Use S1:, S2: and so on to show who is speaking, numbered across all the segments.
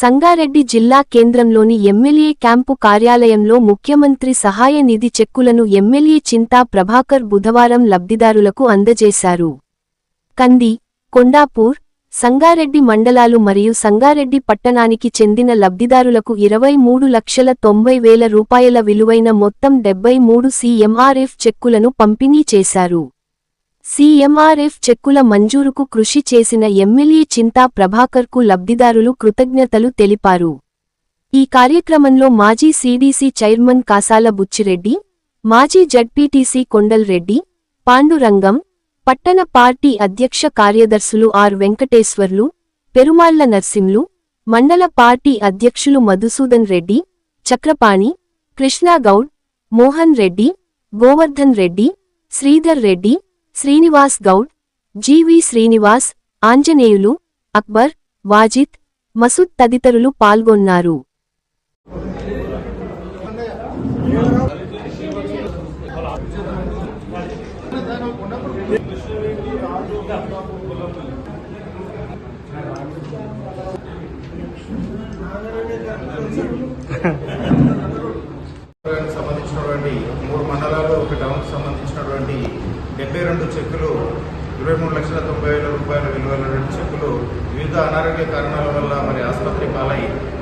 S1: సంగారెడ్డి జిల్లా కేంద్రంలోని MLA camp కార్యాలయంలో ముఖ్యమంత్రి సహాయ నిధి చెక్కులను ఎమ్మెల్యే చింతా ప్రభాకర్ బుధవారం లబ్ధిదారులకు అందజేశారు. కంది కొండాపూర్ సంగారెడ్డి మండలాలు మరియు సంగారెడ్డి పట్టణానికి చెందిన లబ్ధిదారులకు ఇరవై మూడు లక్షల తొంభై వేల రూపాయల విలువైన మొత్తం డెబ్బై మూడు సీఎంఆర్ఎఫ్ చెక్కులను పంపిణీ చేశారు. సీఎంఆర్ఎఫ్ చెక్కుల మంజూరుకు కృషి చేసిన ఎమ్మెల్యే చింతా ప్రభాకర్కు లబ్ధిదారులు కృతజ్ఞతలు తెలిపారు. ఈ కార్యక్రమంలో మాజీ సీడీసీ చైర్మన్ కాసాల బుచ్చిరెడ్డి మాజీ జడ్పీటీసీ కొండల్రెడ్డి పాండురంగం పట్టణ పార్టీ అధ్యక్ష కార్యదర్శులు ఆర్ వెంకటేశ్వర్లు పెరుమాళ్ళ నర్సింలు మండల పార్టీ అధ్యక్షులు మధుసూదన్ రెడ్డి చక్రపాణి కృష్ణాగౌడ్ మోహన్ రెడ్డి గోవర్ధన్ రెడ్డి శ్రీధర్ రెడ్డి శ్రీనివాస్ గౌడ్ జీవి శ్రీనివాస్ ఆంజనేయులు అక్బర్ వాజిద్ మసూద్ తదితరులు పాల్గొన్నారు
S2: దానికి సంబంధించినటువంటి మూడు మండలాలు ఒక టౌన్కి సంబంధించినటువంటి డెబ్బై రెండు చెక్కులు ఇరవై మూడు లక్షల తొంభై వేల రూపాయల విలువైనటువంటి చెక్కులు వివిధ అనారోగ్య కారణాల వల్ల మరి ఆసుపత్రి పాలై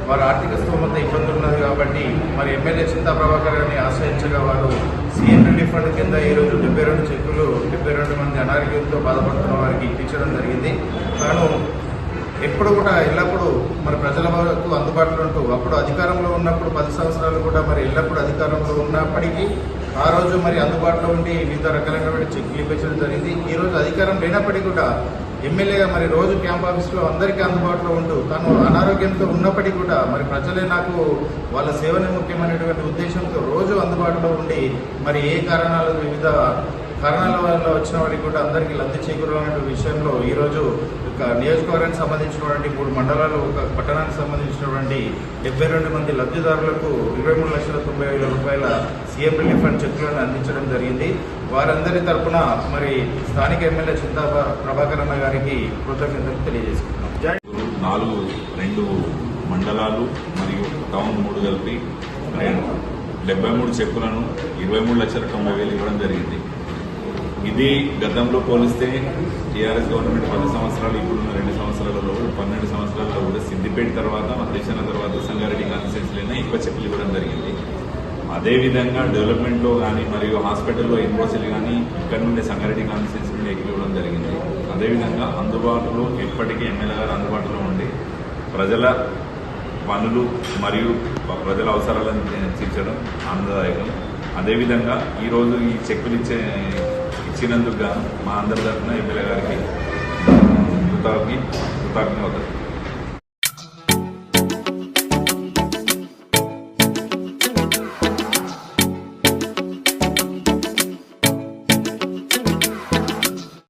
S2: వారి ఆర్థిక స్తోమత ఇబ్బంది ఉన్నది కాబట్టి మరి ఎమ్మెల్యే చింతా ప్రభాకర్ గారిని ఆశ్రయించగా వారు సీఎం రిలీఫ్ ఫండ్ కింద ఈరోజు డెబ్బై రెండు చెక్కులు డెబ్బై రెండు మంది అనారోగ్యంతో బాధపడుతున్న వారికి ఇప్పించడం జరిగింది. తాను ఎప్పుడు కూడా ఎల్లప్పుడూ మరి ప్రజల వరకు అందుబాటులో ఉంటూ అప్పుడు అధికారంలో ఉన్నప్పుడు పది సంవత్సరాలు కూడా మరి ఎల్లప్పుడూ అధికారంలో ఉన్నప్పటికీ ఆ రోజు మరి అందుబాటులో ఉండి వివిధ రకాలైనటువంటి చెక్లు ఇప్పించడం జరిగింది. ఈ రోజు అధికారం లేనప్పటికీ కూడా ఎమ్మెల్యేగా మరి రోజు క్యాంప్ ఆఫీస్లో అందరికీ అందుబాటులో ఉంటూ తను అనారోగ్యంతో ఉన్నప్పటికీ కూడా మరి ప్రజలే నాకు వాళ్ళ సేవనే ముఖ్యమైనటువంటి ఉద్దేశంతో రోజు అందుబాటులో ఉండి మరి ఏ కారణాలు వివిధ కారణాల వల్ల వచ్చిన వారికి కూడా అందరికీ లబ్ధి చేకూరాలనే విషయంలో ఈరోజు ఒక నియోజకవర్గానికి సంబంధించినటువంటి మూడు మండలాలు ఒక పట్టణానికి సంబంధించినటువంటి డెబ్బై రెండు మంది లబ్ధిదారులకు ఇరవై మూడు లక్షల తొంభై వేల రూపాయల సీఎం రిలీఫ్ ఫండ్ చెక్కులను అందించడం జరిగింది. వారందరి తరపున మరి స్థానిక ఎమ్మెల్యే చింతా ప్రభాకర్ అన్న గారికి కృతజ్ఞతలు తెలియజేసుకుంటున్నాం. జై
S3: నాలుగు రెండు మండలాలు మరియు టౌన్ మూడు కలిపి డెబ్బై మూడు చెక్కులను ఇరవై మూడు లక్షల తొంభై వేలు ఇవ్వడం జరిగింది. ఇది గతంలో పోలిస్తే టీఆర్ఎస్ గవర్నమెంట్ పది సంవత్సరాలు ఇప్పుడున్న రెండు సంవత్సరాలలో పన్నెండు సంవత్సరాల్లో కూడా సిద్దిపేట తర్వాత మధ్యశన తర్వాత సంగారెడ్డి కాన్స్టిట్యూన్సీలైనా ఎక్కువ చెక్కులు ఇవ్వడం జరిగింది. అదేవిధంగా డెవలప్మెంట్లో కానీ మరియు హాస్పిటల్లో ఇన్వోసీలు కానీ ఇక్కడ నుండి సంగారెడ్డి కాన్స్టిట్యూన్సీ నుండి ఎక్కువ ఇవ్వడం జరిగింది. అదేవిధంగా అందుబాటులో ఎప్పటికీ ఎమ్మెల్యే గారు అందుబాటులో ఉండి ప్రజల పనులు మరియు ప్రజల అవసరాలను తీర్చడం ఆనందదాయకం. అదేవిధంగా ఈరోజు ఈ చెక్కులు ఇచ్చే ఇచ్చినందుకు గాను మా అందరి తరఫున ఎమ్మెల్యే గారికి కృతజ్ఞ కృతజ్ఞతలు.